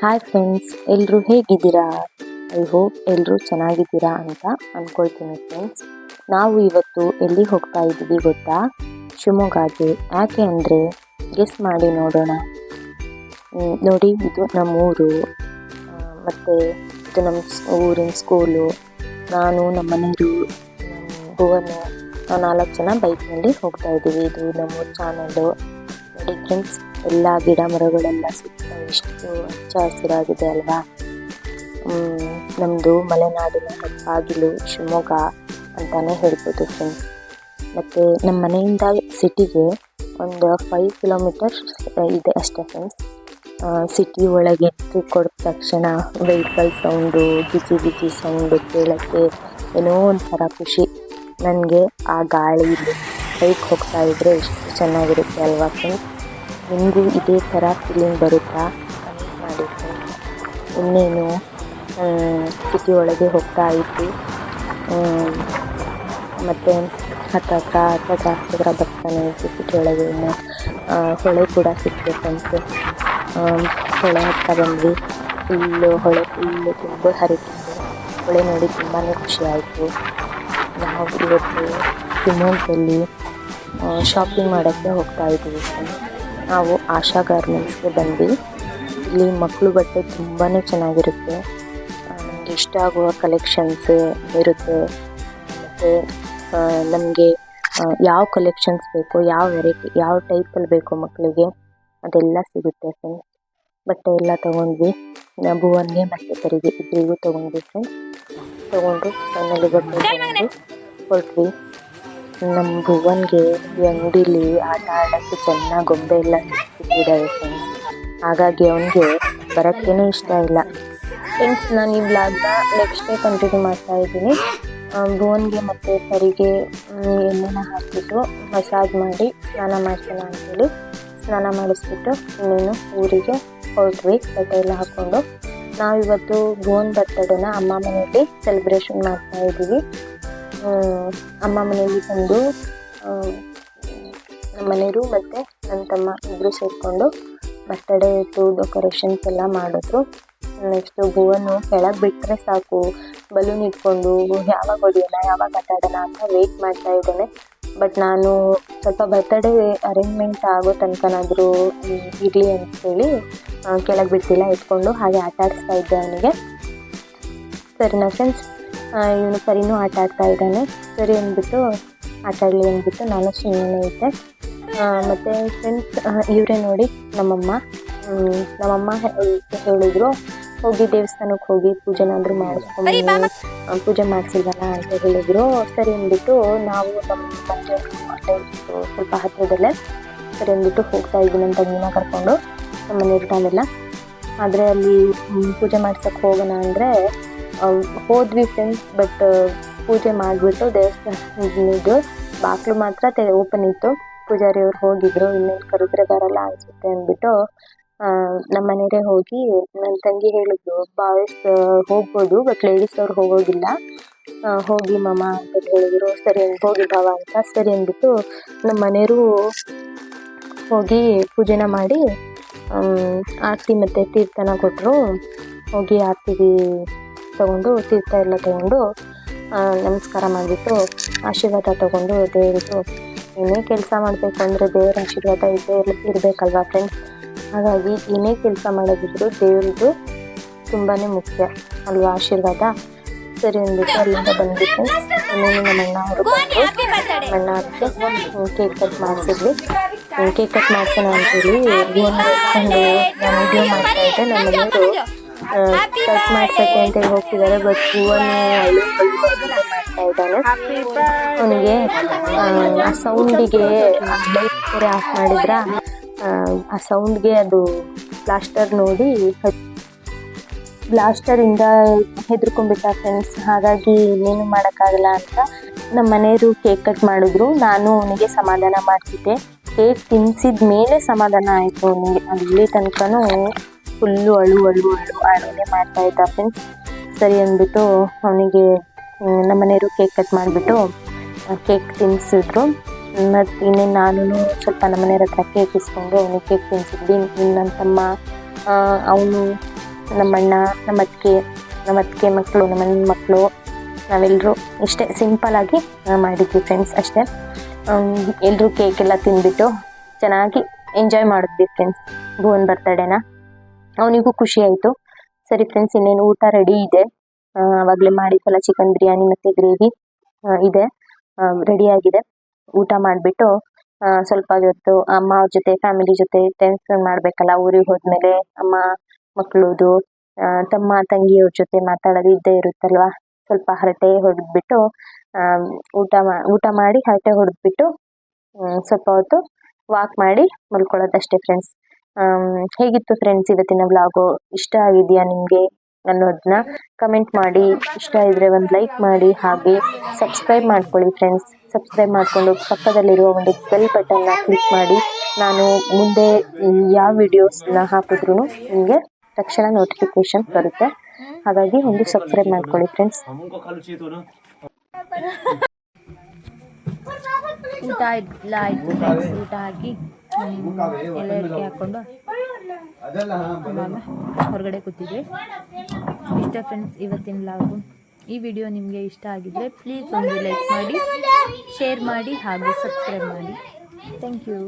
Hi friends ಎಲ್ಲರೂ ಹೇಗಿದ್ದೀರಾ? I hope ಎಲ್ಲರೂ ಚೆನ್ನಾಗಿದ್ದೀರಾ ಅಂತ ಅಂದ್ಕೊಳ್ತೀನಿ ಫ್ರೆಂಡ್ಸ್ ನಾವು ಇವತ್ತು ಎಲ್ಲಿ ಹೋಗ್ತಾ ಇದ್ದೀವಿ ಗೊತ್ತಾ? ಶಿವಮೊಗ್ಗಗೆ ಯಾಕೆ ಅಂದರೆ ಗೆಸ್ ಮಾಡಿ ನೋಡೋಣ. ನೋಡಿ, ಇದು ನಮ್ಮ ಊರು ಮತ್ತು ಇದು ನಮ್ಮ ಊರಿನ ಸ್ಕೂಲು ನಾನು, ನಮ್ಮ ಮನೆಯವರು ಭುವನು, ನಾವು ನಾಲ್ಕು ಜನ ಬೈಕ್ನಲ್ಲಿ ಹೋಗ್ತಾ ಇದ್ದೀವಿ. ಇದು ನಮ್ಮೂರು ಚಾನಲ್ಲು ನೋಡಿ ಫ್ರೆಂಡ್ಸ್ ಎಲ್ಲ ಗಿಡ ಮರಗಳೆಲ್ಲ ಸುತ್ತ ಎಷ್ಟು ಹಚ್ಚ ಹಸಿರಾಗಿದೆ ಅಲ್ವಾ ನಮ್ಮದು ಮಲೆನಾಡಿನ ಹೆಬ್ಬಾಗಿಲು ಶಿವಮೊಗ್ಗ ಅಂತಾನೆ ಹೇಳ್ಬೋದು ಫ್ರೆಂಡ್ಸ್ ಮತ್ತು ನಮ್ಮ ಮನೆಯಿಂದ ಸಿಟಿಗೆ ಒಂದು ಫೈವ್ ಕಿಲೋಮೀಟರ್ ಇದೆ ಅಷ್ಟೇ ಫ್ರೆಂಡ್ಸ್ ಸಿಟಿ ಒಳಗೆ ಎಂಟ್ರಿ ಕೊಡಿದ ತಕ್ಷಣ ವೆಹಿಕಲ್ ಸೌಂಡು ಬಿಸಿ ಬಿಸಿ ಸೌಂಡು ಕೇಳೋಕ್ಕೆ ಏನೋ ಒಂಥರ ಖುಷಿ. ನನಗೆ ಆ ಗಾಳಿ ಬೈಕ್ ಹೋಗ್ತಾ ಇದ್ದರೆ ಎಷ್ಟು ಚೆನ್ನಾಗಿರುತ್ತೆ ಅಲ್ವಾ ಫ್ರೆಂಡ್ಸ್ ನಿಮಗೂ ಇದೇ ಥರ ಫೀಲಿಂಗ್ ಬರುತ್ತಾ? ಕಮೆಂಟ್ ಮಾಡಿ ಇನ್ನೇನು ಸಿಟಿ ಒಳಗೆ ಹೋಗ್ತಾ ಇತ್ತು ಮತ್ತು ಹತ್ರ ಅಥವಾ ಜಾಸ್ತಿ ಹತ್ರ ಬರ್ತಾನೆ ಇತ್ತು ಸಿಟಿ ಒಳಗೆ ಇನ್ನು ಹೊಳೆ ಕೂಡ ಫ್ರೆಂಡ್ಸ್ ಹೊಳೆ ಹತ್ತ ಬಂದ್ವಿ. ಫುಲ್ಲು ಹೊಳೆ ಫುಲ್ಲು ತುಂಬ ಹರಿತಿತ್ತು. ಹೊಳೆ ನೋಡಿ ತುಂಬಾ ಖುಷಿ ಆಯಿತು. ನಾವು ಇವತ್ತು ಶಿವಮೊಗ್ಗದಲ್ಲಿ ಶಾಪಿಂಗ್ ಮಾಡೋಕ್ಕೆ ಹೋಗ್ತಾ ಇದ್ದೀವಿ ನಾವು ಆಶಾ ಗಾರ್ಮೆಂಟ್ಸ್ಗೆ ಬಂದ್ವಿ. ಇಲ್ಲಿ ಮಕ್ಕಳು ಬಟ್ಟೆ ತುಂಬಾ ಚೆನ್ನಾಗಿರುತ್ತೆ. ನಮಗೆ ಇಷ್ಟ ಆಗುವ ಕಲೆಕ್ಷನ್ಸ್ ಇರುತ್ತೆ. ಮತ್ತು ನಮಗೆ ಯಾವ ಕಲೆಕ್ಷನ್ಸ್ ಬೇಕು, ಯಾವ ವೆರೈಟಿ ಯಾವ ಟೈಪಲ್ಲಿ ಬೇಕು ಮಕ್ಕಳಿಗೆ ಅದೆಲ್ಲ ಸಿಗುತ್ತೆ ಫ್ರೆಂಡ್ಸ್ ಬಟ್ಟೆ ಎಲ್ಲ ತೊಗೊಂಡ್ವಿ. ಭುವನ್ಗೆ ಮತ್ತೆ ತರಿಗೆ ಇಬ್ಬರಿಗೂ ತೊಗೊಂಡ್ವಿ ಫ್ರೆಂಡ್ಸ್ ತೊಗೊಂಡು ಫೈನಲಿ ಬಟ್ಟೆ ಹೊರಟ್ವಿ. ನಮ್ಮ ಭುವನ್ಗೆ ಈ ಅಂಗಡಿಲಿ ಆಟ ಆಡೋಕ್ಕೆ ಚೆನ್ನಾಗಿ ಗೊಂಬೆ ಎಲ್ಲ ಸಿಕ್ಕಿದ್ದಾವೆ ಫ್ರೆಂಡ್ಸ್ ಹಾಗಾಗಿ ಅವನಿಗೆ ಬರೋಕ್ಕೇನೆ ಇಷ್ಟ ಇಲ್ಲ. ಫ್ರೆಂಡ್ಸ್ ನಾನು ಈ ಬ್ಲಾಗ್ನ ನೆಕ್ಸ್ಟ್ ಡೇ ಕಂಟಿನ್ಯೂ ಮಾಡ್ತಾ ಇದ್ದೀನಿ. ಭುವನ್ಗೆ ಮತ್ತು ಸರಿಗೆ ಎಣ್ಣೆನ ಹಾಕಿಬಿಟ್ಟು ಮಸಾಜ್ ಮಾಡಿ ಸ್ನಾನ ಮಾಡ್ಸೋಣ ಅಂತೇಳಿ ಸ್ನಾನ ಮಾಡಿಸ್ಬಿಟ್ಟು ಇನ್ನೇನು ಊರಿಗೆ ಹೊರಟ್ವಿ ಬಟ್ಟೆ ಎಲ್ಲ ಹಾಕ್ಕೊಂಡು ನಾವಿವತ್ತು ಭುವನ್ ಬರ್ತಡೇನ ಅಮ್ಮ ಮನೆಯಲ್ಲಿ ಸೆಲೆಬ್ರೇಷನ್ ಮಾಡ್ತಾ ಇದ್ದೀವಿ. ಅಮ್ಮ ಮನೆಯಲ್ಲಿ ಬಂದು ನಮ್ಮ ಮನೆಯವರು ಮತ್ತು ನನ್ನ ತಮ್ಮ ಇಬ್ಬರು ಸೇರಿಕೊಂಡು ಬರ್ತಡೇ ಇತ್ತು ಡೆಕೋರೇಷನ್ಸ್ ಎಲ್ಲ ಮಾಡಿದ್ರು. ನೆಕ್ಸ್ಟು ಗೋವನ್ನು ಕೆಳಗೆ ಬಿಟ್ಟರೆ ಸಾಕು. ಬಲೂನ್ ಇಟ್ಕೊಂಡು ಯಾವಾಗ ಹೊಡಿಯೋಣ, ಯಾವಾಗ ಆಟ ಆಡೋಣ ಅಂತ ವೆಯ್ಟ್ ಮಾಡ್ತಾ ಇದ್ದಾನೆ. ಬಟ್ ನಾನು ಸ್ವಲ್ಪ ಬರ್ತಡೇ ಅರೇಂಜ್ಮೆಂಟ್ ಆಗೋ ತನಕನಾದರೂ ಇರಲಿ ಅಂತೇಳಿ ಕೆಳಗೆ ಬಿಟ್ಟಿಲ್ಲ, ಇಟ್ಕೊಂಡು ಹಾಗೆ ಆಟ ಆಡಿಸ್ತಾ ಇದ್ದೆ ಅವನಿಗೆ. ಸರಿನಾ ಫ್ರೆಂಡ್ಸ್ ಇವನು ಸರಿನೂ ಆಟ ಆಡ್ತಾ ಇದ್ದಾನೆ. ಸರಿ ಅಂದ್ಬಿಟ್ಟು ಆಟ ಆಡಲಿ ಅಂದ್ಬಿಟ್ಟು ನಾನು ಸುಮ್ಮನೆ ಇದ್ದೆ. ಮತ್ತು ಫ್ರೆಂಡ್ಸ್ ಇವರೇ ನೋಡಿ ನಮ್ಮಮ್ಮ. ನಮ್ಮಮ್ಮ ಹೇಳಿದ್ರು ಹೋಗಿ ದೇವಸ್ಥಾನಕ್ಕೆ ಹೋಗಿ ಪೂಜೆನಾದರೂ ಮಾಡಿಸ್ಕೊಂಡು ಪೂಜೆ ಮಾಡಿಸಿಲ್ವಲ್ಲ ಅಂತ ಹೇಳಿದ್ರು. ಸರಿ ಅಂದ್ಬಿಟ್ಟು ನಾವು ನಮ್ಮ ಮನೆ ಸ್ವಲ್ಪ ಹತ್ತಿರದಲ್ಲೇ ಸರಿ ಅಂದ್ಬಿಟ್ಟು ಹೋಗ್ತಾ ಇದ್ದೀನಿ ಅಂತ ನೀನ ಕರ್ಕೊಂಡು. ನಮ್ಮ ನಾವೆಲ್ಲ ಆದರೆ ಅಲ್ಲಿ ಪೂಜೆ ಮಾಡ್ಸಕ್ಕೆ ಹೋಗೋಣ ಅಂದರೆ ಹೋದ್ವಿ ಫ್ರೆಂಡ್ಸ್ ಬಟ್ ಪೂಜೆ ಮಾಡಿಬಿಟ್ಟು ದೇವಸ್ಥಾನದ್ದು ಬಾಗಿಲು ಮಾತ್ರ ತೆ ಓಪನ್ ಇತ್ತು. ಪೂಜಾರಿ ಅವ್ರು ಹೋಗಿದ್ರು, ಇನ್ನೇನು ಕರೆದ್ರೆ ಬರಲ್ಲ ಅನಿಸುತ್ತೆ ಅಂದ್ಬಿಟ್ಟು ನಮ್ಮ ಮನೆಯವರೇ ಹೋಗಿ ನನ್ನ ತಂಗಿ ಹೇಳಿದ್ರು ಬಾಯ್ಸ್ ಹೋಗ್ಬೋದು ಬಟ್ ಲೇಡೀಸ್ ಅವ್ರು ಹೋಗೋದಿಲ್ಲ. ಹೋಗಿ ಮಮ್ಮ ಅಂತ ಹೇಳಿದ್ರು, ಸರಿ, ಹೋಗಿ ಬಾವ ಅಂತ. ಸರಿ ಅಂದ್ಬಿಟ್ಟು ನಮ್ಮ ಮನೆಯವರು ಹೋಗಿ ಪೂಜೆನ ಮಾಡಿ ಆರ್ತಿ ಮತ್ತೆ ತೀರ್ಥನ ಕೊಟ್ಟರು ಹೋಗಿ ಆರತಿ ತಗೊಂಡು ತೀರ್ಥ ಎಲ್ಲ ತಗೊಂಡು ನಮಸ್ಕಾರ ಮಾಡಿಬಿಟ್ಟು ಆಶೀರ್ವಾದ ತಗೊಂಡು ದೇವರಿಗೂ ಏನೇ ಕೆಲಸ ಮಾಡಬೇಕು ಅಂದರೆ ದೇವರ ಆಶೀರ್ವಾದ ಇದ್ದೇ ಇರ್ಲಿ ಇರಬೇಕಲ್ವಾ ಫ್ರೆಂಡ್ಸ್ ಹಾಗಾಗಿ ಏನೇ ಕೆಲಸ ಮಾಡೋದಿದ್ರು ದೇವ್ರದ್ದು ತುಂಬಾ ಮುಖ್ಯ ಅಲ್ವಾ ಆಶೀರ್ವಾದ? ಸರಿ ಅಂದ್ಬಿಟ್ಟು ಅಲ್ಲಿಂದ ಬಂದ್ಬಿಟ್ಟು ಇನ್ನೇನು ನಮ್ಮ ಅಣ್ಣ ಅವರು ಬಂದು ಅಣ್ಣ ಅವ್ರಿಗೆ ಕೇಕ್ ಕಟ್ ಮಾಡಿಸಿದ್ವಿ. ಕೇಕ್ ಕಟ್ ಮಾಡ್ಸೋಣ ಅಂತೇಳಿ ನಾನು ವಿಡಿಯೋ ಮಾಡ್ತಾ ಇದ್ದೆ ನಮ್ಮ ಮನೆಯವರು ಕಟ್ ಮಾಡ್ಸಕ್ಕೆ ಅಂತ ಹೋಗ್ತಿದ್ದಾರೆ ಬಟ್ ಹೂವನ್ನು ಮಾಡ್ತಾ ಇದ್ದಾನೆ ಅವನಿಗೆ ಆ ಸೌಂಡಿಗೆ ಲೈಟ್ ಆಫ್ ಮಾಡಿದ್ರ? ಆ, ಸೌಂಡ್ಗೆ ಅದು ಪ್ಲಾಸ್ಟರ್ ನೋಡಿ ಬ್ಲಾಸ್ಟರಿಂದ ಹೆದರ್ಕೊಂಡ್ಬಿಟ್ಟ ಫ್ರೆಂಡ್ಸ್ ಹಾಗಾಗಿ ಇನ್ನೇನು ಮಾಡೋಕ್ಕಾಗಲ್ಲ ಅಂತ ನಮ್ಮ ಮನೆಯವರು ಕೇಕ್ ಕಟ್ ಮಾಡಿದ್ರು. ನಾನು ಅವನಿಗೆ ಸಮಾಧಾನ ಮಾಡ್ತಿದ್ದೆ. ಕೇಕ್ ತಿನ್ಸಿದ ಮೇಲೆ ಸಮಾಧಾನ ಆಯಿತು ಅವನಿಗೆ. ಅಲ್ಲಿ ತನಕನೂ ಫುಲ್ಲು ಅಳು ಅಳು ಅಳು, ಅಳುನೇ ಮಾಡ್ತಾ ಇದ್ದ ಫ್ರೆಂಡ್ಸ್ ಸರಿ ಅಂದ್ಬಿಟ್ಟು ಅವನಿಗೆ ನಮ್ಮ ಮನೆಯವರು ಕೇಕ್ ಕಟ್ ಮಾಡಿಬಿಟ್ಟು ಕೇಕ್ ತಿನ್ನಿಸಿದ್ರು ಮತ್ತು ಇನ್ನೇನು ನಾನು ಸ್ವಲ್ಪ ನಮ್ಮ ಮನೆಯವ್ರ ಹತ್ರ ಕೇಕ್ ಇಸ್ಕೊಂಡು ಅವನಿಗೆ ಕೇಕ್ ತಿನ್ನಿಸಿದ್ವಿ ಇನ್ನು ನನ್ನ ತಮ್ಮ ಅವನು ನಮ್ಮಣ್ಣ ನಮ್ಮ ಅತ್ತಿಗೆ ನಮ್ಮ ಅತ್ತಿಗೆ ಮಕ್ಕಳು ನಮ್ಮ ಮಕ್ಕಳು ನಾವೆಲ್ಲರೂ ಇಷ್ಟೇ ಸಿಂಪಲಾಗಿ ಮಾಡಿದ್ವಿ ಫ್ರೆಂಡ್ಸ್ ಅಷ್ಟೇ. ಎಲ್ಲರೂ ಕೇಕ್ ಎಲ್ಲ ತಿಂದ್ಬಿಟ್ಟು ಚೆನ್ನಾಗಿ ಎಂಜಾಯ್ ಮಾಡಿದ್ವಿ ಫ್ರೆಂಡ್ಸ್ ಭುವನ್ ಬರ್ತಡೇನ ಅವನಿಗೂ ಖುಷಿ ಆಯಿತು. ಸರಿ ಫ್ರೆಂಡ್ಸ್ ಇನ್ನೇನು ಊಟ ರೆಡಿ ಇದೆ. ಆವಾಗಲೇ ಮಾಡಿದ್ವಲ್ಲ ಚಿಕನ್ ಬಿರಿಯಾನಿ ಮತ್ತು ಗ್ರೇವಿ ಇದೆ. ರೆಡಿ ಆಗಿದೆ. ಊಟ ಮಾಡಿಬಿಟ್ಟು ಸ್ವಲ್ಪ ಹೊತ್ತು ಅಮ್ಮ ಅವ್ರ ಜೊತೆ ಫ್ಯಾಮಿಲಿ ಜೊತೆ ಟೈಮ್ ಸ್ಪೆಂಡ್ ಮಾಡಬೇಕಲ್ಲ, ಊರಿಗೆ ಹೋದ್ಮೇಲೆ ಅಮ್ಮ ಮಕ್ಕಳದು ತಮ್ಮ ತಂಗಿಯವ್ರ ಜೊತೆ ಮಾತಾಡೋದು ಇದ್ದೇ ಇರುತ್ತಲ್ವಾ? ಸ್ವಲ್ಪ ಹರಟೆ ಹೊಡೆದ್ಬಿಟ್ಟು ಊಟ ಮಾ, ಊಟ ಮಾಡಿ ಹರಟೆ ಹೊಡೆದ್ಬಿಟ್ಟು ಸ್ವಲ್ಪ ಹೊತ್ತು ವಾಕ್ ಮಾಡಿ ಮಲ್ಕೊಳ್ಳೋದಷ್ಟೇ ಫ್ರೆಂಡ್ಸ್ ಹೇಗಿತ್ತು ಫ್ರೆಂಡ್ಸ್ ಇವತ್ತಿನ ವ್ಲಾಗು ಇಷ್ಟ ಆಗಿದೆಯಾ ನಿಮಗೆ ಅನ್ನೋದನ್ನ ಕಮೆಂಟ್ ಮಾಡಿ. ಇಷ್ಟ ಇದ್ದರೆ ಒಂದು ಲೈಕ್ ಮಾಡಿ ಹಾಗೆ ಸಬ್ಸ್ಕ್ರೈಬ್ ಮಾಡ್ಕೊಳ್ಳಿ ಫ್ರೆಂಡ್ಸ್ ಸಬ್ಸ್ಕ್ರೈಬ್ ಮಾಡಿಕೊಂಡು ಪಕ್ಕದಲ್ಲಿರುವ ಒಂದು ಬೆಲ್ ಬಟನ್ನ ಕ್ಲಿಕ್ ಮಾಡಿ. ನಾನು ಮುಂದೆ ಯಾವ ವಿಡಿಯೋಸ್ನ ಹಾಕಿದ್ರು ನಿಮಗೆ ತಕ್ಷಣ ನೋಟಿಫಿಕೇಶನ್ ಬರುತ್ತೆ. ಹಾಗಾಗಿ ಒಂದು ಸಬ್ಸ್ಕ್ರೈಬ್ ಮಾಡ್ಕೊಳ್ಳಿ ಫ್ರೆಂಡ್ಸ್ ಊಟ ಇಲ್ಲ ಆಯ್ತು ಊಟ ಆಗಿ ಎಲ್ಲ ಅಡಿಕೆ ಹಾಕ್ಕೊಂಡು ಹೊರಗಡೆ ಕೂತಿದ್ವಿ. ಇಷ್ಟ ಫ್ರೆಂಡ್ಸ್ ಇವತ್ತಿನ ಲಾಗು ಈ ವಿಡಿಯೋ ನಿಮಗೆ ಇಷ್ಟ ಆಗಿದ್ರೆ ಪ್ಲೀಸ್ ಒಂದು ಲೈಕ್ ಮಾಡಿ ಶೇರ್ ಮಾಡಿ ಹಾಗೂ ಸಬ್ಸ್ಕ್ರೈಬ್ ಮಾಡಿ. Thank you